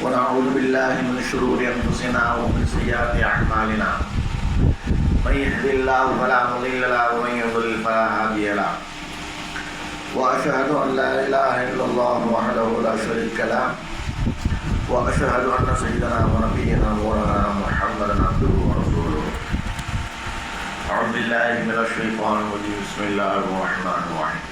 ونعوذ بالله من شرور أنفسنا ومن سيئات أعمالنا. من يهد الله فلا مضل له ومن يضلل فلا هادي له. وأشهد أن لا إله إلا الله وحده لا شريك له. وأشهد أن سيدنا ونبينا مولانا محمدا عبده ورسوله. أعوذ بالله من الشيطان الرجيم. بسم الله الرحمن الرحيم.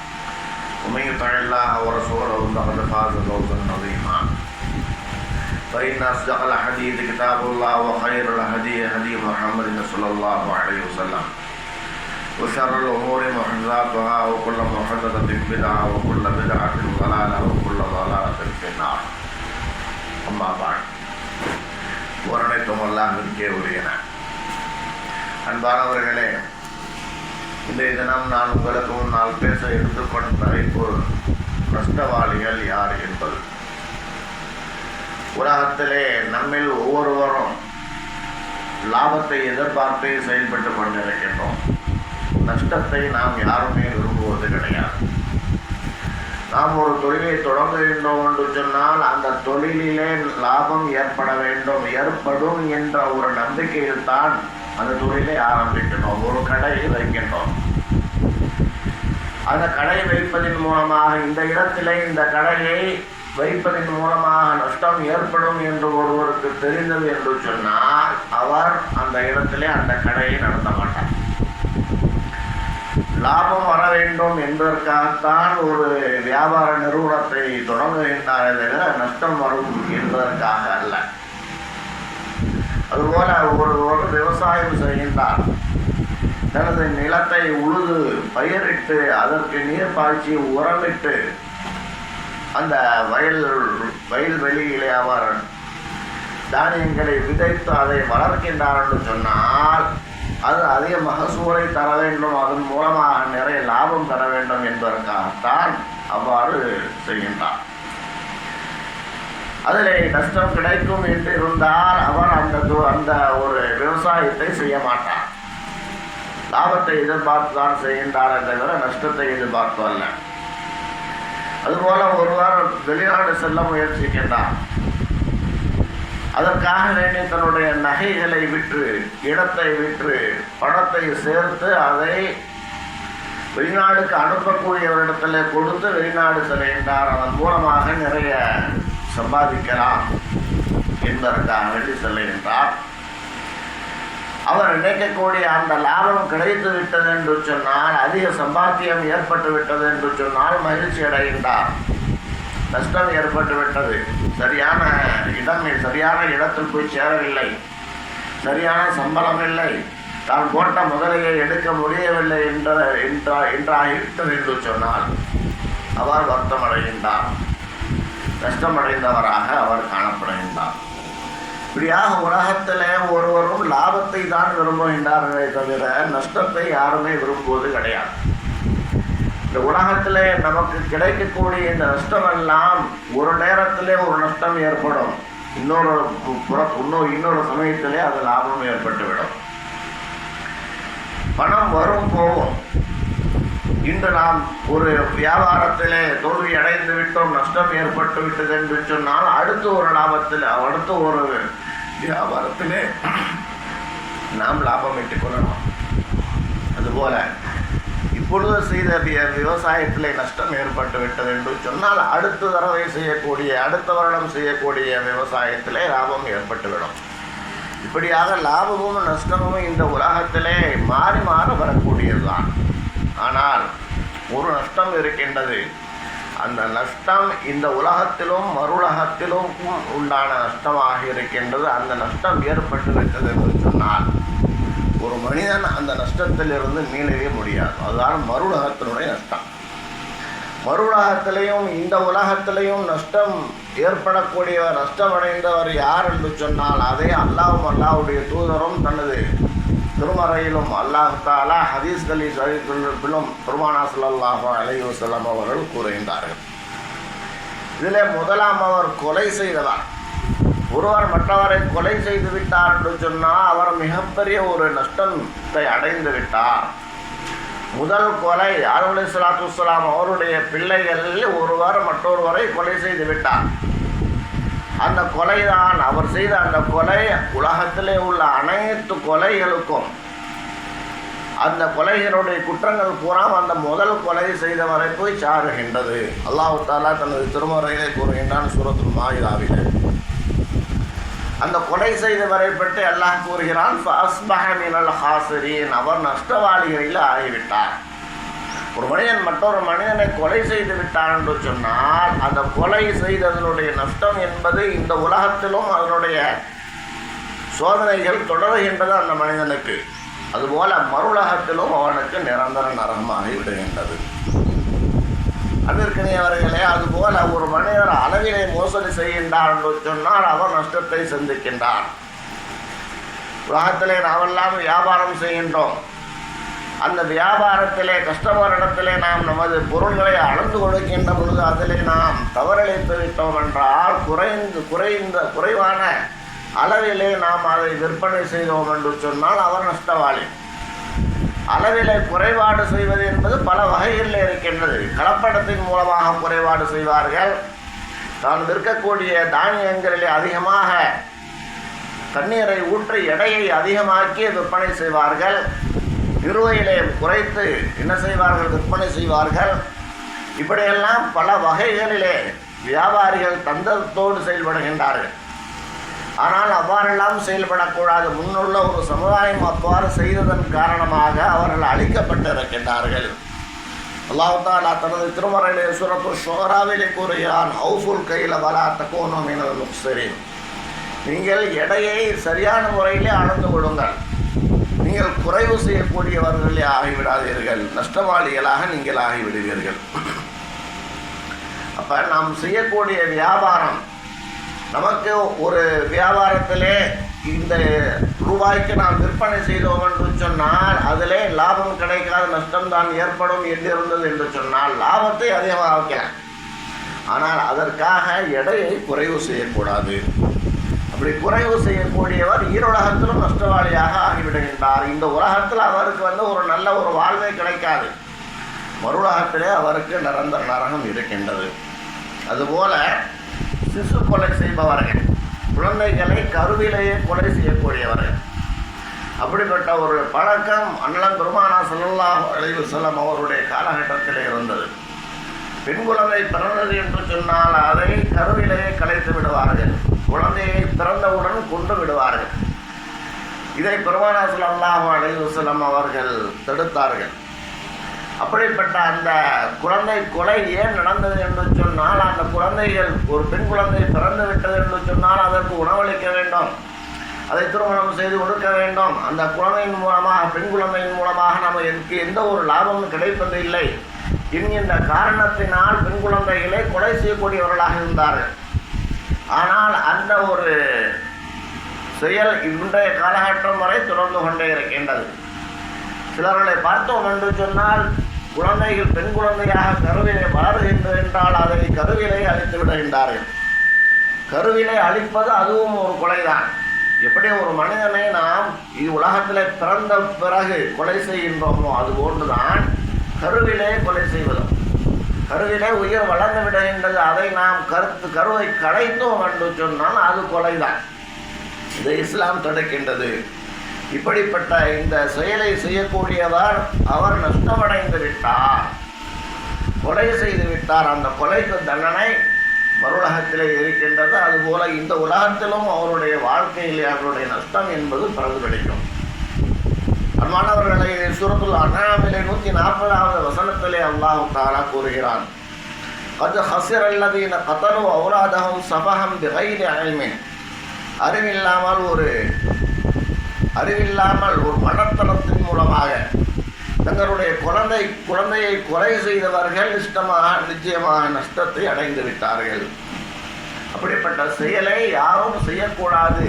ومن يطع الله ورسوله فقد فاز فوزا عظيما فإن أصدق الحديث كتاب الله وخير الهدي هدي محمد صلى الله عليه وسلم وشر الأمور محدثاتها وكل محدثة بدعة وكل بدعة ضلالة وكل ضلالة في النار أما بعد வரணைத்துமல்லாவிற்கே உரியன அன்பானவர்களே இன்றைய தினம் நான் உங்களுக்கு முன்னால் பேச எடுத்துக்கொண்ட தலைப்பு நஷ்டவாளிகள் யார் என்பது உலகத்திலே நம்மில் ஒவ்வொருவரும் லாபத்தை எதிர்பார்த்து செயல்பட்டு கொண்டிருக்கின்றோம். நஷ்டத்தை நாம் யாருமே விரும்புவது கிடையாது. நாம் ஒரு தொழிலை தொடங்குகின்றோம் என்று சொன்னால் அந்த தொழிலிலே லாபம் ஏற்பட வேண்டும் ஏற்படும் என்ற ஒரு நம்பிக்கையில் தான் அந்த தொழிலை ஆரம்பிக்கணும் ஒரு கடை வைக்கின்றோம். அந்த கடை வைப்பதன் மூலமாக இந்த இடத்திலே இந்த கடையை வைப்பதன் மூலமாக நஷ்டம் ஏற்படும் என்று ஒருவருக்கு தெரிந்தது என்று சொன்னால் அவர் அந்த இடத்திலே அந்த கடையை நடத்த மாட்டார். லாபம் வர வேண்டும் என்பதற்காகத்தான் ஒரு வியாபார நிறுவனத்தை தொடங்குகின்றாரே தவிர நஷ்டம் வரும் என்பதற்காக அல்ல. அதுபோல ஒரு ஒரு விவசாயம் செய்கின்றார். தனது நிலத்தை உழுது பயிரிட்டு அதற்கு நீர் பாய்ச்சி உரமிட்டு அந்த வயல் வயல்வெளியிலே அவர் தானியங்களை விதைத்து அதை வளர்க்கின்றார் என்று சொன்னால் அது அதிக மகசூலை தர வேண்டும். அதன் மூலமாக நிறைய லாபம் தர வேண்டும் என்பதற்காகத்தான் அவ்வாறு செய்கின்றார். அதில் நஷ்டம் கிடைக்கும் என்று இருந்தால் அவர் அந்த அந்த ஒரு விவசாயத்தை செய்ய மாட்டார். லாபத்தை எதிர்பார்த்து தான் செய்கின்றாரே தவிர நஷ்டத்தை எதிர்பார்த்து அல்ல அதுபோல ஒருவர் வெளிநாடு செல்ல முயற்சிக்கின்றார். அதற்காக வேண்டி தன்னுடைய நகைகளை விற்று இடத்தை விற்று பணத்தை சேர்த்து அதை வெளிநாடுக்கு அனுப்பக்கூடியவரிடத்தில் கொடுத்து வெளிநாடு செல்கின்றார். அதன் மூலமாக நிறைய சம்பாதிக்கலாம் என்பதற்காக வேண்டி செல்கின்றார். அவர் நினைக்கக்கூடிய அந்த லாபம் கிடைத்து விட்டது என்று சொன்னால் அதிக சம்பாத்தியம் ஏற்பட்டு விட்டது என்று சொன்னால் மகிழ்ச்சி அடைகின்றார். நஷ்டம் ஏற்பட்டு விட்டது சரியான இடம் சரியான இடத்தில் போய் சேரவில்லை. சரியான சம்பளம் இல்லை. தான் போட்ட முதலையை எடுக்க முடியவில்லை என்ற என்றாகிவிட்டது என்று சொன்னால் அவர் வருத்தம் அடைகின்றார் நஷ்டமடைந்தவராக அவர் காணப்படுகின்றார். இப்படியாக உலகத்தில் ஒருவரும் லாபத்தை தான் விரும்புகின்றார்களே தவிர நஷ்டத்தை யாருமே விரும்புவது கிடையாது. இந்த உலகத்தில் நமக்கு கிடைக்கக்கூடிய இந்த நஷ்டமெல்லாம் ஒரு நேரத்திலே ஒரு நஷ்டம் ஏற்படும். இன்னொரு புற இன்னொரு இன்னொரு சமயத்திலே அது லாபம் ஏற்பட்டுவிடும். பணம் வரும் போகும். இன்று நாம் ஒரு வியாபாரத்திலே தோல்வி அடைந்து விட்டோம் நஷ்டம் ஏற்பட்டு விட்டது என்று சொன்னால் அடுத்து ஒரு லாபத்தில் அடுத்து ஒரு வியாபாரத்திலே நாம் லாபம் இட்டுக் கொள்ளலாம் அதுபோல இப்பொழுது செய்த விவசாயத்தில் நஷ்டம் ஏற்பட்டு விட்டது என்று சொன்னால் அடுத்த தடவை செய்யக்கூடிய அடுத்த வருடம் செய்யக்கூடிய விவசாயத்திலே லாபம் ஏற்பட்டுவிடும். இப்படியாக லாபமும் நஷ்டமும் இந்த உலகத்திலே மாறி மாறி வரக்கூடியதுதான். ஆனால் ஒரு நஷ்டம் இருக்கின்றது. அந்த நஷ்டம் இந்த உலகத்திலும் மறுலகத்திலும் உண்டான நஷ்டமாக இருக்கின்றது. அந்த நஷ்டம் ஏற்பட்டு விட்டது என்று சொன்னால் ஒரு மனிதன் அந்த நஷ்டத்திலிருந்து மீளவே முடியாது. அதுதான் மறுலகத்தினுடைய நஷ்டம். மறுலகத்திலையும் இந்த உலகத்திலையும் நஷ்டம் ஏற்படக்கூடியவர் நஷ்டமடைந்தவர் யார் என்று சொன்னால் அதே அல்லாவும் அல்லாவுடைய தூதரும் தனது திருமறையிலும் அல்லாஹ் தாலா ஹதீஸ்களி சரித்திலும் பெருமானா ஸல்லல்லாஹு அலைஹி அவர்கள் கூறுகின்றார்கள். இதில் முதலாம் அவர் கொலை செய்தவர். ஒருவர் மற்றவரை கொலை செய்து விட்டார் என்று சொன்னால் அவர் மிகப்பெரிய ஒரு நஷ்டத்தை அடைந்து விட்டார். முதல் கொலை அருள் சலாத்து அவருடைய பிள்ளைகளில் ஒருவர் மற்றொருவரை கொலை செய்து விட்டார். அந்த கொலைதான். அவர் செய்த அந்த கொலை உலகத்திலே உள்ள அனைத்து கொலைகளுக்கும் அந்த கொலைகளுடைய குற்றங்கள் பூரா அந்த முதல் கொலை செய்தவரை போய் சாருகின்றது. அல்லாஹு தாலா தனது திருமறையிலே கூறுகின்றான் சூரத்துல் மாயிதாவிலே. அந்த கொலை செய்தவரை பற்றி அல்லாஹ் கூறுகிறான் அஸ்மஹமினல் ஹாசரின். அவர் நஷ்டவாளிகளில் ஆகிவிட்டார். ஒரு மனிதன் மற்றொரு மனிதனை கொலை செய்து விட்டான் என்று சொன்னால் அந்த கொலை செய்ததனுடைய நஷ்டம் என்பது இந்த உலகத்திலும் அதனுடைய சோதனைகள் தொடர்கின்றது அந்த மனிதனுக்கு. அதுபோல மறுலகத்திலும் அவனுக்கு நிரந்தர நரகமாகி விடுகின்றது. அதற்கினியவர்களே அதுபோல ஒரு மனிதர் அளவிலே மோசடி செய்கின்றார் என்று சொன்னால் அவன் நஷ்டத்தை சந்திக்கின்றான் உலகத்திலே நாமெல்லாம் வியாபாரம் செய்கின்றோம். அந்த வியாபாரத்திலே கஸ்டமரிடத்திலே நாம் நமது பொருள்களை அளந்து கொடுக்கின்ற பொழுது அதிலே நாம் தவறளித்து விட்டோம் என்றால் குறைந்து குறைந்த குறைவான அளவிலே நாம் அதை விற்பனை செய்தோம் என்று சொன்னால் அவர் நஷ்டவாளி. அளவிலே குறைபாடு செய்வது என்பது பல வகைகளில் இருக்கின்றது. கலப்படத்தின் மூலமாக குறைபாடு செய்வார்கள். தான் விற்கக்கூடிய தானியங்களிலே அதிகமாக தண்ணீரை ஊற்றி எடையை அதிகமாக்கி விற்பனை செய்வார்கள். நிறுவையிலே குறைத்து என்ன செய்வார்கள் விற்பனை செய்வார்கள்? இப்படியெல்லாம் பல வகைகளிலே வியாபாரிகள் தந்தத்தோடு செயல்படுகின்றார்கள். ஆனால் அவ்வாறெல்லாம் செயல்படக்கூடாது. முன்னுள்ள ஒரு சமுதாயம் அவ்வாறு செய்ததன் காரணமாக அவர்கள் அழிக்கப்பட்டிருக்கின்றார்கள். அல்லாஹாலா தனது திருமறையிலே சுரப்பு ஷோராவிலே கூறுகிறான் ஹவுஃபுல் கையில் வலா தக்கோனோ மீனது முக்சரின் நீங்கள் எடையை சரியான முறையிலே அளந்து கொள்ளுங்கள் நீங்கள் குறைவு செய்யக்கூடியவர்களே ஆகிவிடாதீர்கள். நஷ்டவாளிகளாக நீங்கள் ஆகிவிடுவீர்கள். அப்போ நாம் செய்யக்கூடிய வியாபாரம் நமக்கு ஒரு வியாபாரத்திலே இந்த ரூபாய்க்கு நாம் விற்பனை செய்தோம் என்று சொன்னால் அதிலே லாபம் கிடைக்காத நஷ்டம்தான் ஏற்படும் என்றிருந்தது என்று சொன்னால் லாபத்தை அதிகமாக வைக்கிறேன் ஆனால் அதற்காக எடையை குறைவு செய்யக்கூடாது. அப்படி குறைவு செய்யக்கூடியவர் ஈருலகத்திலும் நஷ்டவாளியாக ஆகிவிடுகின்றார் இந்த உலகத்தில் அவருக்கு வந்து ஒரு நல்ல ஒரு வாழ்வே கிடைக்காது. மறுலகத்திலே அவருக்கு நிரந்தர நரகம் இருக்கின்றது. அதுபோல சிசு கொலை செய்பவர்கள் குழந்தைகளை கருவிலேயே கொலை செய்யக்கூடியவர்கள். அப்படிப்பட்ட ஒரு பழக்கம் அண்ணன் பெருமானா ஸல்லல்லாஹு அலைஹி செல்லம் அவருடைய காலகட்டத்தில் இருந்தது. பெண் குழந்தை பிறந்தது என்று சொன்னால் அதை கருவிலேயே கலைத்து விடுவார்கள். குழந்தையை பிறந்தவுடன் கொண்டு விடுவார்கள். இதை பெருமானா ஸல்லல்லாஹு அலைவசலம் அவர்கள் தடுத்தார்கள். அப்படிப்பட்ட அந்த குழந்தை கொலை ஏன் நடந்தது என்று சொன்னால் அந்த குழந்தைகள் ஒரு பெண் குழந்தை பிறந்து விட்டது என்று சொன்னால் அதற்கு உணவளிக்க வேண்டும். அதை திருமணம் செய்து கொடுக்க வேண்டும். அந்த குழந்தையின் மூலமாக பெண் குழந்தையின் மூலமாக நம்ம எனக்கு எந்த ஒரு லாபமும் கிடைப்பது இல்லை என்கின்ற காரணத்தினால் பெண் குழந்தைகளை கொலை செய்யக்கூடியவர்களாக இருந்தார்கள். ஆனால் அந்த ஒரு செயல் இன்றைய காலகட்டம் வரை தொடர்ந்து கொண்டே இருக்கின்றது. சிலர்களை பார்த்தோம் என்று சொன்னால் குழந்தைகள் பெண் குழந்தையாக கருவிலை வளர்கின்றது என்றால் அதை கருவிலை அழித்து விடுகின்றார்கள். கருவிலை அழிப்பது அதுவும் ஒரு கொலைதான். எப்படி ஒரு மனிதனை நாம் இது உலகத்தில் பிறந்த பிறகு கொலை செய்கின்றோமோ அது போன்றுதான் கருவிலே கொலை செய்வதும். கருவிலே உயிர் வளர்ந்து விடுகின்றது. அதை நாம் கருத்து கருவை களைத்தோம் என்று சொன்னால் அது கொலைதான். இதை இஸ்லாம் தடுக்கின்றது. இப்படிப்பட்ட இந்த செயலை செய்யக்கூடியவர் அவர் நஷ்டமடைந்து விட்டார். கொலை செய்து விட்டார். அந்த கொலைக்கு தண்டனை மறுலகத்திலே இருக்கின்றது. அதுபோல இந்த உலகத்திலும் அவருடைய வாழ்க்கையிலே அவருடைய நஷ்டம் என்பது பிரதிபலிக்கும் அன்பானவர்களை சுரத்துல் அண்ணாமிலே நூற்றி நாற்பதாவது வசனத்திலே அல்லாஹு தாலா கூறுகிறான். அது ஹசிர் அல்லதீன கத்தனு அவுராதகம் சபகம் பிகைரி அயல்மின் அறிவில்லாமல் ஒரு அறிவில்லாமல் ஒரு மனத்தனத்தின் மூலமாக தங்களுடைய குழந்தை குழந்தையை கொலை செய்தவர்கள் இஷ்டமாக நிச்சயமாக நஷ்டத்தை அடைந்து விட்டார்கள் அப்படிப்பட்ட செயலை யாரும் செய்யக்கூடாது.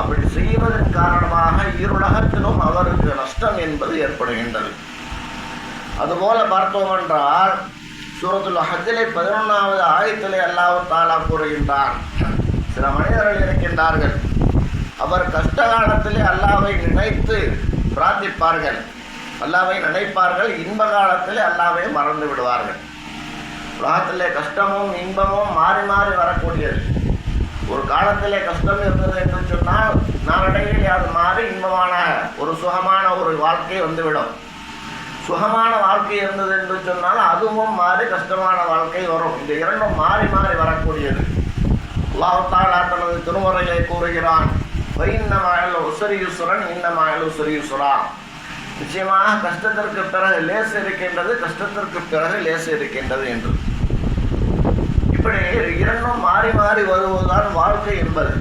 அப்படி செய்வதன் காரணமாக இருளகத்திலும் அவருக்கு நஷ்டம் என்பது ஏற்படுகின்றது. அதுபோல பார்த்தோம் என்றால் சூரத்துல் ஹஜ்ஜிலே பதினொன்றாவது ஆயத்திலே அல்லாஹ் தாலா கூறுகின்றார் சில மனிதர்கள் இருக்கின்றார்கள். அவர் கஷ்ட காலத்திலே அல்லாவை நினைத்து பிரார்த்திப்பார்கள். அல்லாவை நினைப்பார்கள். இன்ப காலத்திலே அல்லாவை மறந்து விடுவார்கள். உலகத்திலே கஷ்டமும் இன்பமும் மாறி மாறி வரக்கூடியது. ஒரு காலத்தில் கஷ்டம் இருந்தது என்று சொன்னால் நாளடைவில் அது மாறி இன்பமான ஒரு சுகமான ஒரு வாழ்க்கை வந்துவிடும். சுகமான வாழ்க்கை இருந்தது என்று சொன்னால் அதுவும் மாறி கஷ்டமான வாழ்க்கை வரும். இந்த இரண்டும் மாறி மாறி வரக்கூடியது. அல்லாஹாலா தனது திருமுறையை கூறுகிறான் வைன்னமாயல் உசரியுசுரன் இன்னமாயல் உசரியுசுரா. நிச்சயமாக கஷ்டத்திற்கு பிறகு லேசு இருக்கின்றது கஷ்டத்திற்கு பிறகு லேசு இருக்கின்றது என்று. இப்படி இரண்டும் மாறி மாறி வருவதுதான் வாழ்க்கை என்பது.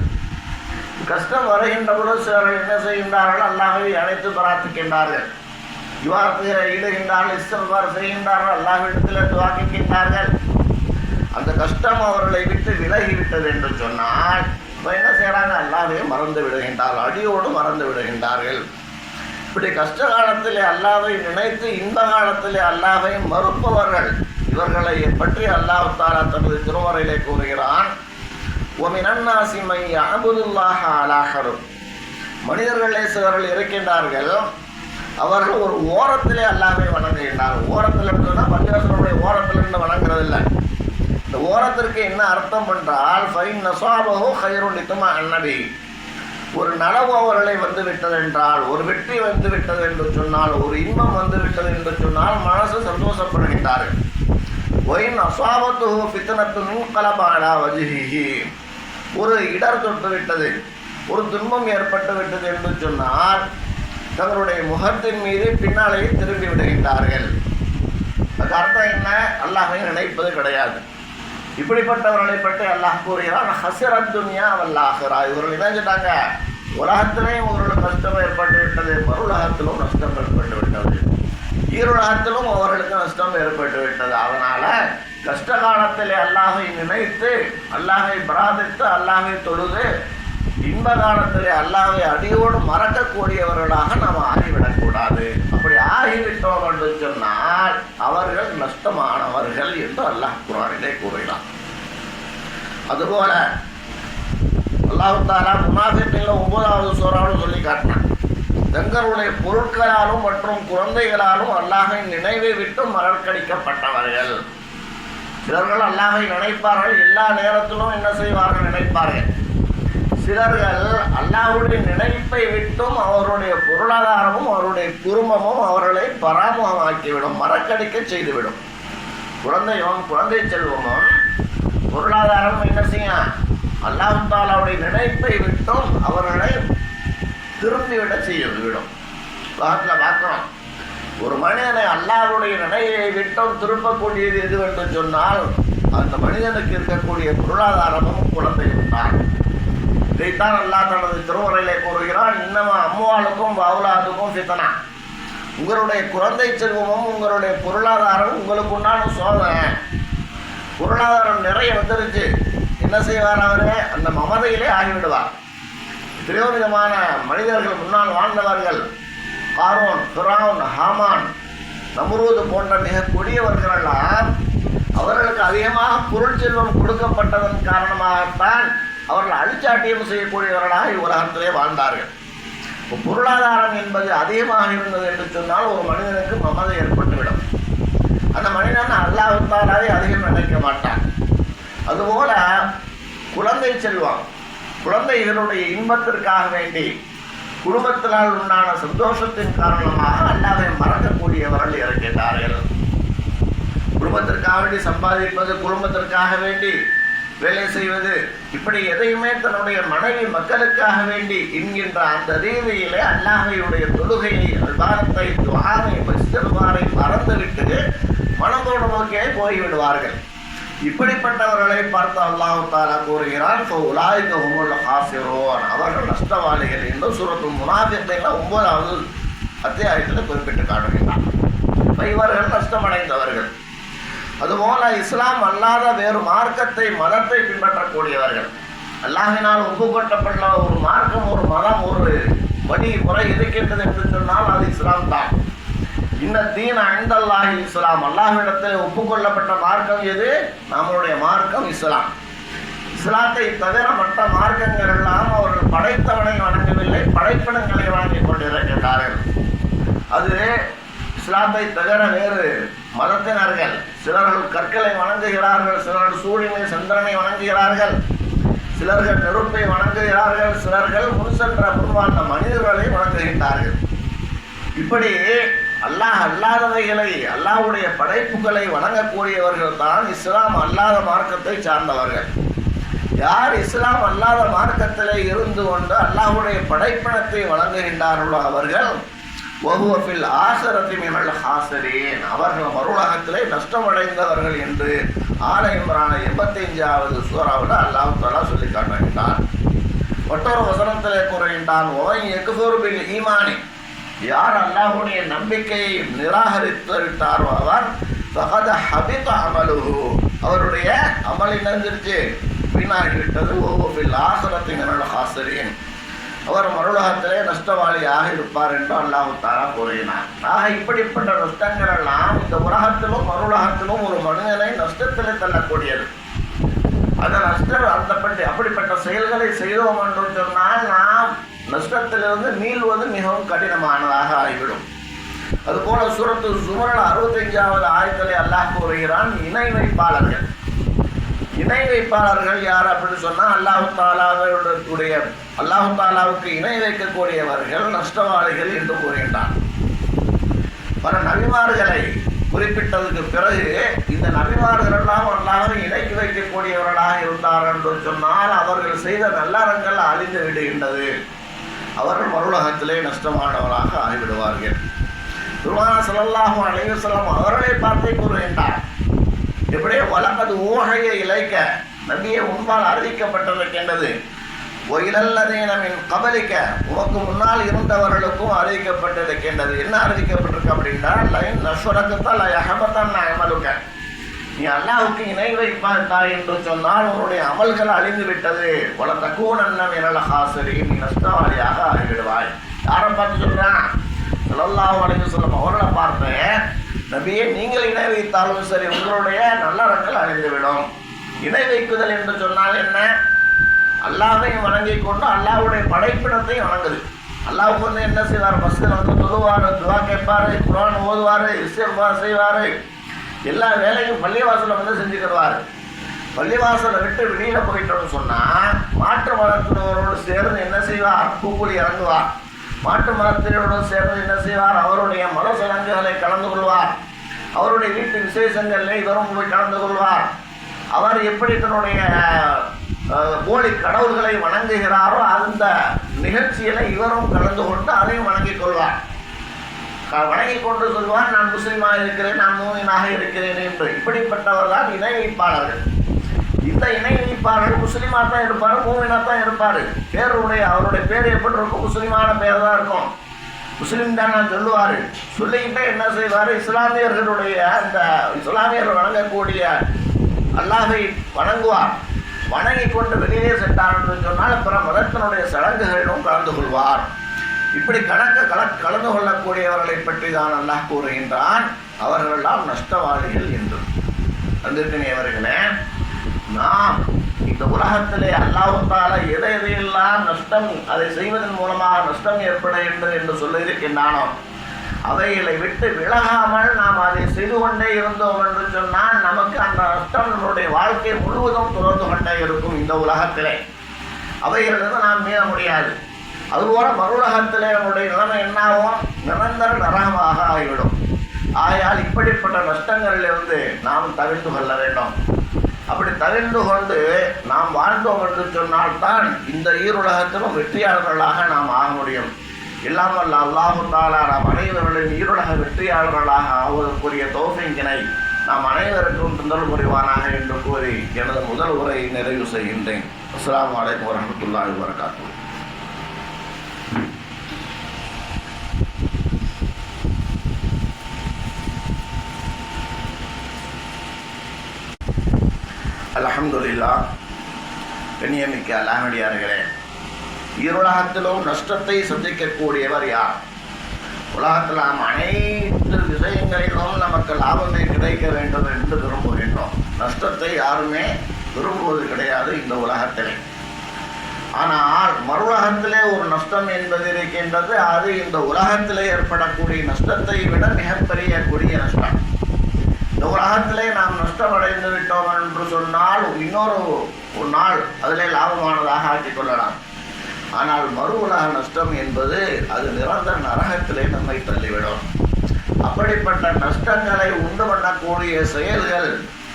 கஷ்டம் வருகின்ற பொழுது என்ன செய்கின்றார்கள்? அல்லாஹை அழைத்து பிரார்த்திக்கின்றார்கள். யுவார்த்தைகளை ஈடுகின்றார்கள் இஸ்தல்வார் செய்கின்றார்கள் அல்லாஹ்விடத்தில் துவாக்கிக்கின்றார்கள் அந்த கஷ்டம் அவர்களை விட்டு விலகிவிட்டது என்று சொன்னால் இப்போ என்ன செய்கிறாங்க அல்லாவே மறந்து விடுகின்றார்கள் அடியோடு மறந்து விடுகின்றார்கள். இப்படி கஷ்ட காலத்திலே அல்லாவை நினைத்து இந்த காலத்திலே அல்லாவை மறுப்பவர்கள் இவர்களை பற்றி அல்லாஹ் தாலா தனது திருமறையிலே கூறுகிறான். ஒமினன்னாசிமை அபுதுல்லாஹ அலாஹரும் மனிதர்களே சிலர்கள் இருக்கின்றார்கள். அவர்கள் ஒரு ஓரத்திலே அல்லாமே வணங்குகின்றார்கள் ஓரத்தில் இருந்ததுன்னா பள்ளிவாசனுடைய ஓரத்தில் இருந்து வணங்குறது இல்லை இந்த ஓரத்திற்கு என்ன அர்த்தம் என்றால் ஃபைன் நசாபகோ ஹைருண்டித்துமா அன்னபி. ஒரு நனவு அவர்களை வந்து விட்டது என்றால் ஒரு வெற்றி வந்து விட்டது என்று சொன்னால் ஒரு இன்பம் வந்து விட்டது என்று சொன்னால் மனசு சந்தோஷப்படுகின்றார்கள். ஒயின் அசாபத்து பித்தனத்து நூக்கலபாடா வஜிஹி ஒரு இடர் தொட்டு விட்டது ஒரு துன்பம் ஏற்பட்டு விட்டது என்று சொன்னால் தங்களுடைய முகத்தின் மீது பின்னாலேயே திரும்பி விடுகின்றார்கள். அதுக்கு அர்த்தம் என்ன? அல்லாஹை நினைப்பது கிடையாது. இப்படிப்பட்டவர்களை பற்றி அல்லாஹ் கூறுகிறான் ஹசரத் துன்யா வல்லாஹரா இவர்கள் சொன்னாங்க? உலகத்திலேயும் இவர்களுக்கு நஷ்டம் ஏற்பட்டு விட்டது மறுலகத்திலும் நஷ்டம் ஏற்பட்டு விட்டது. ஈருலகத்திலும் அவர்களுக்கு நஷ்டம் ஏற்பட்டு விட்டது அதனால கஷ்ட காலத்திலே அல்லாஹை நினைத்து அல்லாஹை பிராதித்து அல்லாஹை தொழுது இன்ப காலத்திலே அல்லாஹை அடியோடு மறக்கக்கூடியவர்களாக நாம் ஆகிவிடக்கூடாது. அப்படி ஆகிவிட்டோம் என்று சொன்னால் அவர்கள் நஷ்டமானவர்கள் என்று அல்லாஹ் குரானிலே கூறுகிறான். அதுபோல அல்லாஹு தாரா முனாஃபிக்கில் ஒன்பதாவது சோறான்னு சொல்லி காட்டினான். தங்களுடைய பொருட்களாலும் மற்றும் குழந்தைகளாலும் அல்லாஹின் நினைவை விட்டு மறக்கடிக்கப்பட்டவர்கள் சிலர்கள் அல்லாஹை நினைப்பார்கள் எல்லா நேரத்திலும் என்ன செய்வார்கள் நினைப்பார்கள்? சிலர்கள் அல்லாஹுடைய நினைப்பை விட்டும் அவருடைய பொருளாதாரமும் அவருடைய குடும்பமும் அவர்களை பராமுகமாக்கிவிடும் மறக்கடிக்க செய்துவிடும். குழந்தையும் குழந்தை செல்வமும் பொருளாதாரம் என்ன செய்யும்? அல்லாஹ் தாலாவுடைய நினைப்பை விட்டும் அவர்களை திரும்பிவிட செய்யும் விடும். வாக்கில் பார்க்கிறோம். ஒரு மனிதனை அல்லாருடைய நிலையை விட்டும் திரும்பக்கூடியது எது என்று சொன்னால் அந்த மனிதனுக்கு இருக்கக்கூடிய பொருளாதாரமும் குழந்தையும் தான். இதைத்தான் அல்லா தனது திருமுறையிலே கூறுகிறான் இன்னமும் அம்மாளுக்கும் அவுலாதுக்கும் சித்தனா உங்களுடைய குழந்தை செல்வமும் உங்களுடைய பொருளாதாரமும் உங்களுக்கு உண்டான சோதனை. பொருளாதாரம் நிறைய வந்துருச்சு. என்ன செய்வார் அவரு? அந்த மமதையிலே ஆகிவிடுவார். எத்தனையோ விதமான மனிதர்கள் முன்னால் வாழ்ந்தவர்கள் காரோன் துரான் ஹாமான் நம்ரூது போன்ற மிக கொடியவர்களெல்லாம் அவர்களுக்கு அதிகமாக பொருள் செல்வம் கொடுக்கப்பட்டதன் காரணமாகத்தான் அவர்கள் அழிச்சாட்டியம் செய்யக்கூடியவர்களாக இவ்வுலகத்திலே வாழ்ந்தார்கள். பொருளாதாரம் என்பது அதிகமாக இருந்தது என்று சொன்னால் ஒரு மனிதனுக்கு மமதை ஏற்பட்டுவிடும். அந்த மனிதன் அல்லாஹாலே அதிகம் நினைக்க மாட்டான். அதுபோல குழந்தை செல்வம் குழந்தைகளுடைய இன்பத்திற்காக வேண்டி குடும்பத்தினால் உண்டான சந்தோஷத்தின் காரணமாக அல்லாவை மறக்கக்கூடியவர்கள் இருக்கின்றார்கள் குடும்பத்திற்காக வேண்டி சம்பாதிப்பது குடும்பத்திற்காக வேண்டி வேலை செய்வது இப்படி எதையுமே தன்னுடைய மனைவி மக்களுக்காக வேண்டி என்கின்ற அந்த ரீதியிலே அல்லாஹையுடைய தொழுகையை விவாதத்தை துவாரை மஸ்தல்வாரை மறந்துவிட்டு மனதோடு நோக்கியே போய்விடுவார்கள். இப்படிப்பட்டவர்களை பார்த்து அல்லாஹு தாலா கூறுகிறான் இப்போ உலாய்க்க உங்கள் ஹாசிரோன் அவர்கள் நஷ்டவாளிகள் என்று சூரத்து முனாஃபிகளை ஒன்பதாவது அத்தியாயத்தில் குறிப்பிட்டு காட்டுகின்றான். அப்ப இவர்கள் நஷ்டமடைந்தவர்கள். அதுபோல இஸ்லாம் அல்லாத வேறு மார்க்கத்தை மதத்தை பின்பற்றக்கூடியவர்கள். அல்லாஹினால் ஒப்புக்கொட்டப்பட்ட ஒரு மார்க்கம் ஒரு மதம் ஒரு வழி முறை இருக்கின்றது என்று சொன்னால் அது இஸ்லாம் தான் இந்த தீன் அண்டல்லாஹி இஸ்லாம். அல்லாஹ்விடத்தில் ஒப்புக்கொள்ளப்பட்ட மார்க்கம் எது? நம்மளுடைய மார்க்கம் இஸ்லாம். இஸ்லாத்தை தவிர மற்ற மார்க்கங்கள் எல்லாம் அவர்கள் படைத்தவனை வணங்கவில்லை. படைப்பிடங்களை வணங்கிக் கொண்டிருக்கிறார்கள் அது இஸ்லாத்தை தவிர வேறு மதத்தினர்கள் சிலர்கள் கற்களை வணங்குகிறார்கள் சிலர்கள் சூரியனை சந்திரனை வணங்குகிறார்கள் சிலர்கள் நெருப்பை வணங்குகிறார்கள் சிலர்கள் முன் சென்ற முன்வாழ்ந்த மனிதர்களை வணங்குகின்றார்கள். இப்படி அல்லாஹ் அல்லாதவைகளை அல்லாஹ்வுடைய படைப்புகளை வணங்கக்கூடியவர்கள் தான் இஸ்லாம் அல்லாத மார்க்கத்தை சார்ந்தவர்கள். யார் இஸ்லாம் அல்லாத மார்க்கத்திலே இருந்து கொண்டு அல்லாஹுடைய படைப்பினத்தை வழங்குகின்றார்களோ அவர்கள் ஒவ்வொருவில் ஆசரத்தி மினல் அவர்கள் மறுலகத்திலே நஷ்டமடைந்தவர்கள் என்று ஆலயம்பரான எண்பத்தைஞ்சாவது சூறாவில் அல்லாஹ் தலா சொல்லி காட்டுகின்றான். மற்றொரு வசனத்திலே கூறுகின்றான் ஓய் எக்குபோர்பில் ஈமானி யார் அல்லாஹுடைய நம்பிக்கையை நிராகரித்து விட்டாரோ அவர் பகத ஹபித அமலுஹு. அவருடைய அமல் இணைஞ்சிருச்சு வீணாகிவிட்டது. ஒவ்வொரு ஆசனத்தின் ஆசிரியன் அவர் மருளகத்திலே நஷ்டவாளியாக இருப்பார் என்று அல்லாஹு தாரா கூறினார். ஆக இப்படிப்பட்ட நஷ்டங்கள் எல்லாம் இந்த உலகத்திலும் மருளகத்திலும் ஒரு மனிதனை நஷ்டத்திலே தள்ளக்கூடியது. அந்த நஷ்டம் அந்த அப்படிப்பட்ட செயல்களை செய்தோம் என்று சொன்னால் நாம் நஷ்டத்திலிருந்து மீள்வது மிகவும் கடினமானதாக ஆகிவிடும். அதுபோல சூரத்து சுமரன் அறுபத்தஞ்சாவது ஆயத்திலே அல்லாஹ் கூறுகிறான் இணை வைப்பாளர்கள். இணை வைப்பாளர்கள் யார் அப்படின்னு சொன்னால் அல்லாஹு தாலாவுடைய அல்லாஹு தாலாவுக்கு இணை வைக்கக்கூடியவர்கள் நஷ்டவாளிகள் என்று கூறுகின்றான். பல நபிமார்களை குறிப்பிட்டதுக்கு பிறகு இந்த நபிமார்கள் எல்லாம் அல்லாஹ் இணைக்கு வைக்கக்கூடியவர்களாக இருந்தார் என்று சொன்னால் அவர்கள் செய்த நல்லறங்கள் அழிந்து விடுகின்றது. அவர்கள் மறுலகத்திலே நஷ்டமானவராக ஆகிவிடுவார்கள். பெருமான ஸல்லல்லாஹு அலைஹி வஸல்லம் அவர்களை பார்த்தே கூறுகின்றார். எப்படியே வழக்கது ஊகையை இழைக்க நபியை முன்பால் அறிவிக்கப்பட்டிருக்கின்றது. ஒயிலல்லதீனமின் கபலிக்க உமக்கு முன்னால் இருந்தவர்களுக்கும் அறிவிக்கப்பட்டிருக்கின்றது. என்ன அறிவிக்கப்பட்டிருக்கு அப்படின்னா லைன் நஸ்வரக்கத்தால் அகமத்தான் அமலுக்க நீ அல்லாவுக்கு இணை வைப்பாட்டா என்று சொன்னால் உன்னுடைய அமல்கள் அழிந்து விட்டது உல தக்கூனன்னம் எனல ஹாசரி நீ நஷ்டவாளியாக ஆகிவிடுவாய். யாரை பார்த்து சொல்றான்? ஸல்லல்லாஹு அலைஹி சொல்லும் அவர்களை பார்த்தேன் நபியே நீங்கள் இணை வைத்தாலும் சரி உங்களுடைய நல்லறங்கள் அழிந்துவிடும். இணை வைக்குதல் என்று சொன்னால் என்ன? அல்லாஹையும் வணங்கி கொண்டு அல்லாவுடைய படைப்பிடத்தையும் வணங்குது. அல்லாவுக்கு வந்து என்ன செய்வார்? மஸ்தில் வந்து தொழுவார் துவா கேட்பாரு குரான் ஓதுவார் இசை செய்வார். எல்லா வேலையும் பள்ளிவாசலில் வந்து செஞ்சுக்கிடுவார். பள்ளிவாசலை விட்டு வெளியில் போயிட்டோம்னு சொன்னால் மாற்று மரத்தினரோடு சேர்ந்து என்ன செய்வார்? பூக்குழி இறங்குவார். மாற்று மரத்தினரோடு சேர்ந்து என்ன செய்வார்? அவருடைய மனசடங்குகளை கலந்து கொள்வார். அவருடைய வீட்டு விசேஷங்களில் இவரும் போய் கலந்து கொள்வார். அவர் எப்படி தன்னுடைய அஹ், போலி கடவுள்களை வணங்குகிறாரோ அந்த நிகழ்ச்சியில இவரும் கலந்து கொண்டு அதையும் வணங்கிக் கொள்வார். வணங்கி கொண்டு சொல்வான் நான் முஸ்லீமாக இருக்கிறேன் நான் மூவினாக இருக்கிறேன் என்று. இப்படிப்பட்டவர் தான் இணை வைப்பாளர்கள் இந்த இணை வைப்பாளர் முஸ்லீமாக தான் இருப்பார் மூவினாக தான் இருப்பார். பேருடைய அவருடைய பேர் எப்படி இருக்கும்? முஸ்லீமான பேர் தான் இருக்கும். முஸ்லீம் தான் நான் சொல்லுவார். சொல்லிக்கிட்டே என்ன செய்வார்? இஸ்லாமியர்களுடைய அந்த இஸ்லாமியர் வணங்கக்கூடிய அல்லாஹை வணங்குவார். வணங்கி கொண்டு வெளியே சென்றார் என்று சொன்னால் பிற மதத்தினுடைய சடங்குகளிலும் கலந்து கொள்வார். இப்படி கணக்க கல கலந்து கொள்ளக்கூடியவர்களை பற்றி தான் அல்லாஹ் கூறுகின்றான். அவர்களெல்லாம் நஷ்டவாளிகள் என்று வந்திருக்கிறவர்களே நாம் இந்த உலகத்திலே அல்லாவுத்தால எதை எதையெல்லாம் நஷ்டம் அதை செய்வதன் மூலமாக நஷ்டம் ஏற்படுகின்றது என்று சொல்லியிருக்கின்றானோ அவைகளை விட்டு விலகாமல் நாம் அதை செய்து கொண்டே இருந்தோம் என்று சொன்னால் நமக்கு அந்த நஷ்டம் நம்முடைய வாழ்க்கை முழுவதும் தொடர்ந்து கொண்டே இருக்கும் இந்த உலகத்திலே. அவைகளிலிருந்து நாம் மீற முடியாது. அதுபோல மறுலகத்திலே நம்முடைய நிலைமை என்னாகும்? நிரந்தர நரகமாக ஆகிவிடும். ஆகையால் இப்படிப்பட்ட நஷ்டங்களிலிருந்து நாம் தவிர்த்து கொள்ள வேண்டும். அப்படி தவிர்ந்து கொண்டு நாம் வாழ்ந்தோம் என்று சொன்னால்தான் இந்த ஈருலகத்திலும் வெற்றியாளர்களாக நாம் ஆக முடியும். இல்லாமல் அல்லாஹு தாலா நாம் அனைவர்களின் ஈருலக வெற்றியாளர்களாக ஆவதற்குரிய தோஃபிங்கினை நாம் அனைவருக்கும் தந்தல் புரிவானாக என்று கூறி எனது முதல் உரையை நிறைவு செய்கின்றேன். அஸ்லாம் வலைக்கம் வரமத்துல்லாஹி வரகாத்து அலஹம்துல்லா கண்ணியமிக்க அல்லாஹடியார்களே இருளகத்திலும் நஷ்டத்தை சந்திக்கக்கூடியவர் யார்? உலகத்தில் நாம் அனைத்து விஷயங்களிலும் நமக்கு லாபமே கிடைக்க வேண்டும் என்று விரும்புகின்றோம். நஷ்டத்தை யாருமே விரும்புவது கிடையாது இந்த உலகத்திலே. ஆனால் மறுலகத்திலே ஒரு நஷ்டம் என்பது இருக்கின்றது அது இந்த உலகத்திலே ஏற்படக்கூடிய நஷ்டத்தை விட மிகப்பெரிய கூடிய நஷ்டம். இந்த உலகத்திலே நாம் நஷ்டமடைந்து விட்டோம் என்று சொன்னால் இன்னொரு ஒரு நாள் அதிலே லாபமானதாக ஆக்கிக் கொள்ளலாம். ஆனால் மறு உலக நஷ்டம் என்பது அது நிரந்தர நரகத்திலே நம்மை தள்ளிவிடும். அப்படிப்பட்ட நஷ்டங்களை உண்டு பண்ணக்கூடிய செயல்கள்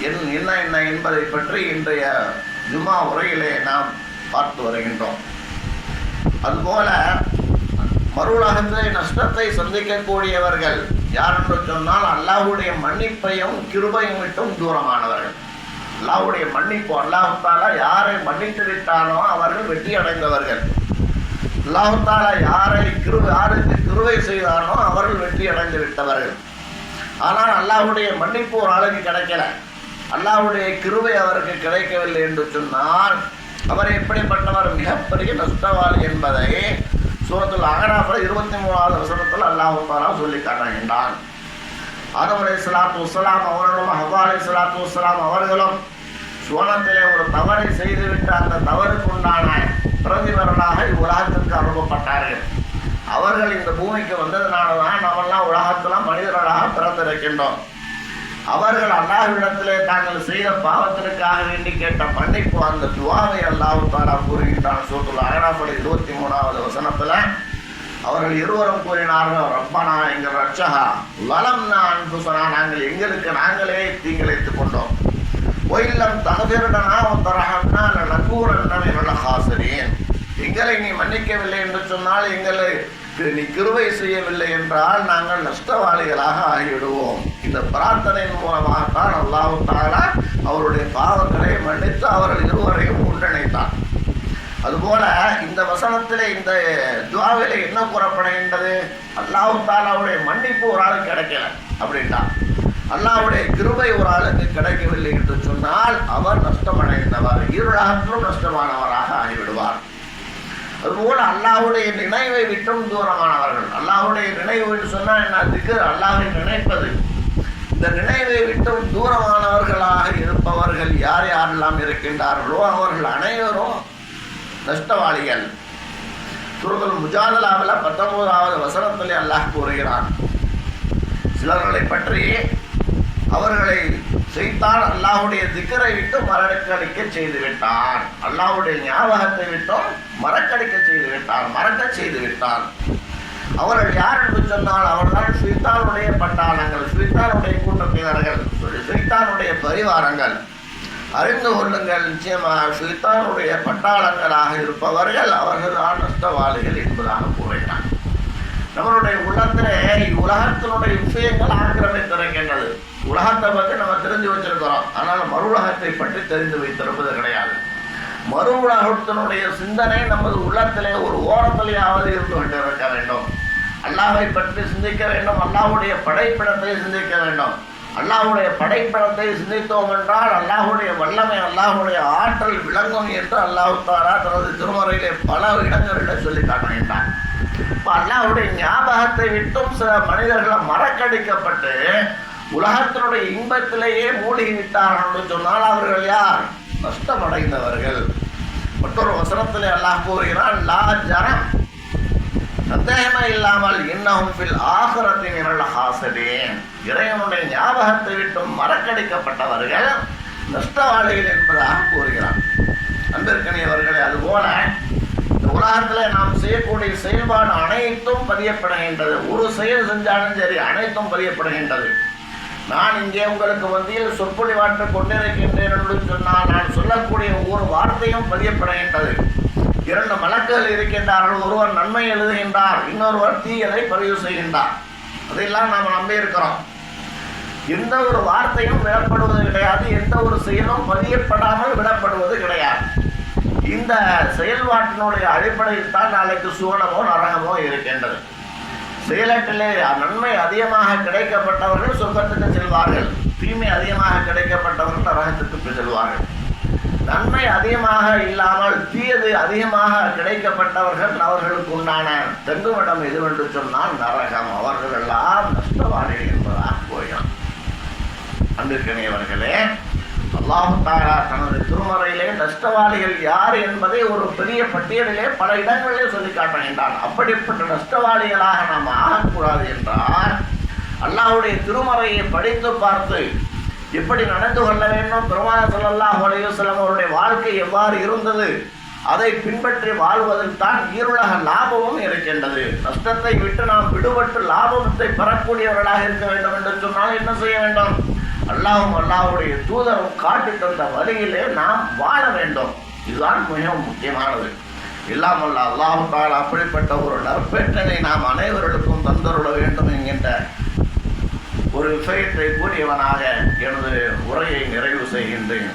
என் என்ன என்ன என்பதை பற்றி இன்றைய ஜுமா உரையிலே நாம் பார்த்து வருகின்றோம். அதுபோல மறுவுலகத்திலே நஷ்டத்தை சந்திக்கக்கூடியவர்கள் யார் என்று சொன்னால் அல்லாஹுடைய மன்னிப்பையும் கிருபையும் விட்டும் தூரமானவர்கள். அல்லாஹுடைய மன்னிப்பு அல்லாஹால யாரை மன்னித்து விட்டானோ அவர்கள் வெற்றி அடைந்தவர்கள். அல்லாஹால யாரை கிரு யாருக்கு கிருவை செய்தானோ அவர்கள் வெற்றி அடைந்து விட்டவர்கள். ஆனால் அல்லாஹுடைய மன்னிப்பு ஒரு ஆளுக்கு கிடைக்கல. அல்லாஹுடைய கிருவை அவருக்கு கிடைக்கவில்லை என்று சொன்னால் அவர் எப்படிப்பட்டவர்? மிகப்பெரிய நஷ்டவாளி என்பதை சூரத்தில் அகராஃபில் இருபத்தி மூணாவது வசனத்தில் அல்லாஹ் தாலா சொல்லி காட்டுகின்றான் ஆதம் அலை சலாத்து வசலாம் அவர்களும் ஹவா அலை சலாத்து வசலாம் அவர்களும் சுவனத்திலே ஒரு தவறை செய்துவிட்டு அந்த தவறுக்கு உண்டான பிரதிபலனாக இவ்வுலகத்திற்கு அனுப்பப்பட்டார்கள். அவர்கள் இந்த பூமிக்கு வந்ததுனால தான் நம்மெல்லாம் உலகத்தில் மனிதர்களாக பிறந்திருக்கின்றோம். அவர்கள் அல்லாஹ்விடத்திலே தாங்கள் செய்த பாவத்திற்காக வேண்டி கேட்ட மன்னிப்பு அந்த துவாவை அல்லாஹு தாலா கூறுகின்றான். சூத்துல அகராப்படி இருபத்தி மூணாவது வசனத்துல அவர்கள் இருவரும் கூறினார்கள் ரப்பனா எங்கள் ரட்சகா வலம் நான் புசனா நாங்கள் எங்களுக்கு நாங்களே தீங்கிழைத்துக் கொண்டோம். ஒயில்லம் தகதிருடனா தரகம்னா நக்கூரன் என்னோட ஹாசரேன் எங்களை நீ மன்னிக்கவில்லை என்று சொன்னால் எங்களை நீ கிருவை செய்யவில்லை என்றால் நாங்கள் நஷ்டவாளிகளாக ஆகிவிடுவோம். இந்த பிரார்த்தனையின் மூலமாகத்தான் அல்லாஹு தாலா அவருடைய பாவங்களை மன்னித்து அவர்கள் இருவரையும் ஒன்றிணைத்தான். அதுபோல இந்த வசனத்திலே இந்த துவாவிலே என்ன கூறப்படுகின்றது? அல்லாஹு தாலாவுடைய மன்னிப்பு ஒரு ஆளுக்கு கிடைக்கல அப்படின்ட்டா அல்லாவுடைய கிருபை ஒரு ஆளுக்கு கிடைக்கவில்லை என்று சொன்னால் அவர் நஷ்டமடைந்தவர் இருளாகத்திலும் நஷ்டமானவராக ஆகிவிடுவார். அதுபோல அல்லாஹுடைய நினைவை விட்டும் தூரமானவர்கள். அல்லாஹுடைய நினைவு என்று சொன்னால் என்ன? அல்லாஹை நினைப்பது. இந்த நினைவை விட்டும் தூரமானவர்களாக இருப்பவர்கள் யார் யாரெல்லாம் இருக்கின்றார்களோ அவர்கள் அனைவரும் நஷ்டவாளிகள். சுருதல் முஜாதலாவில் பத்தொன்பதாவது வசனத்தில் அல்லாஹ் கூறுகிறான். சிலர்களை பற்றி அவர்களை செய்தான் அல்லாஹுடைய திக்கரை விட்டு மறக்கடிக்க செய்து விட்டான். அல்லாஹுடைய ஞாபகத்தை விட்டும் மறக்கடிக்க செய்து விட்டான் மறக்க செய்து விட்டான். அவர்கள் யார் என்று சொன்னால் அவர்தான் சுல்தானுடைய பட்டாளங்கள் சுல்தானுடைய கூட்டத்தினர்கள் சுல்தானுடைய பரிவாரங்கள். அறிந்து கொள்ளுங்கள் நிச்சயமாக சுல்தானுடைய பட்டாளங்களாக இருப்பவர்கள் அவர்கள் தான் நஷ்டவாளிகள் என்பதாக கூறினார் நம்மளுடைய உள்ளத்திலே உலகத்தினுடைய விஷயங்கள் ஆக்கிரமித்திருக்கின்றது உலகத்தை பற்றி நம்ம தெரிஞ்சு வச்சிருக்கிறோம். ஆனால் மறு உலகத்தை பற்றி தெரிந்து வைத்திருப்பது கிடையாது. மறு உலகத்தினுடைய சிந்தனை நமது உள்ளத்திலே ஒரு ஓரத்திலேயாவது இருந்து கொண்டு இருக்க வேண்டும். அல்லாவை பற்றி சிந்திக்க வேண்டும். அல்லாஹுடைய படைப்பிடத்தை சிந்திக்க வேண்டும். அல்லாஹுடைய படைப்பிடத்தை சிந்தித்தோம் என்றால் அல்லாஹுடைய வல்லமை அல்லாஹுடைய ஆற்றல் விளங்கும் என்று அல்லாஹு தாரா தனது திருமறையிலே பல இடங்களில் சொல்லி காட்டுகின்றான். இப்போ ஞாபகத்தை விட்டும் சில மனிதர்களை மறக்கடிக்கப்பட்டு உலகத்தினுடைய இன்பத்திலேயே மூழ்கி விட்டார்கள் என்று சொன்னால் அவர்கள் யார்? நஷ்டமடைந்தவர்கள் மற்றொரு வசனத்தில் அல்லாஹ் கூறுகிறான் லா ஜரம். சந்தேகமே இல்லாமல் இன்னும் பில் ஆகரத்தின் இரள் ஹாசடேன் இறைவனுடைய ஞாபகத்தை விட்டும் மறக்கடிக்கப்பட்டவர்கள் நஷ்டவாளிகள் என்பதாக கூறுகிறான். அன்பிற்கனியவர்களே அதுபோல இந்த நாம் செய்யக்கூடிய செயல்பாடு அனைத்தும் பதியப்படுகின்றது. ஒரு செயல் செஞ்சாலும் சரி அனைத்தும் பதியப்படுகின்றது. நான் இங்கே உங்களுக்கு மத்தியில் சொற்பொழிவாற்ற கொண்டிருக்கின்றேன் என்று சொன்னால் நான் சொல்லக்கூடிய ஒவ்வொரு வார்த்தையும் பதியப்படுகின்றது. இரண்டு மலக்குகள் இருக்கின்றார்கள். ஒருவர் நன்மை எழுதுகின்றார் இன்னொருவர் தீயதை பதிவு செய்கின்றார். அதையெல்லாம் நாம் நம்பியிருக்கிறோம். எந்த ஒரு வார்த்தையும் விடப்படுவது கிடையாது எந்த ஒரு செயலும் பதியப்படாமல் விடப்படுவது கிடையாது. இந்த செயல்பாட்டினுடைய அடிப்படையில் தான் நாளைக்கு சுவனமோ நரகமோ இருக்கின்றது. செயலட்டிலே நன்மை அதிகமாக கிடைக்கப்பட்டவர்கள் சொர்க்கத்துக்கு செல்வார்கள். தீமை அதிகமாக கிடைக்கப்பட்டவர்கள் நரகத்துக்கு செல்வார்கள். நன்மை அதிகமாக இல்லாமல் தீயது அதிகமாக கிடைக்கப்பட்டவர்கள் அவர்களுக்கு உண்டான தெங்குமிடம் எதுவென்று சொன்னால் நரகம். அவர்கள் எல்லாம் நஷ்டவாளிகள் என்பதாக போயிடும். அன்பிற்கனையவர்களே அல்லாஹு தாரா தனது திருமறையிலே நஷ்டவாளிகள் யார் என்பதை ஒரு பெரிய பட்டியலிலே பல இடங்களிலே சொல்லி காட்டுகின்றான். அப்படிப்பட்ட நஷ்டவாளிகளாக நாம் ஆகக்கூடாது என்றால் அல்லாஹுடைய திருமறையை படித்து பார்த்து எப்படி நடந்து கொள்ள வேண்டும்? பெருமான சொல்லல்லாஹ் அலையுசல்லம் அவருடைய வாழ்க்கை எவ்வாறு இருந்தது? அதை பின்பற்றி வாழ்வதில் தான் ஈருலக லாபமும் இருக்கின்றது. நஷ்டத்தை விட்டு நாம் விடுபட்டு லாபத்தை பெறக்கூடியவர்களாக இருக்க வேண்டும் என்று சொன்னால் என்ன செய்ய வேண்டும்? அல்லாவும் அல்லாஹ்வுடைய தூதரும் காட்டி தந்த வழியிலே நாம் வாழ வேண்டும். இதுதான் மிகவும் முக்கியமானது. இல்லாமல் அல்ல அல்லாஹு அப்படிப்பட்ட ஒரு நற்பேற்றனை நாம் அனைவர்களுக்கும் தந்தருட வேண்டும் என்கின்ற ஒரு விஷயத்தை கூறியவனாக எனது உரையை நிறைவு செய்கின்றேன்.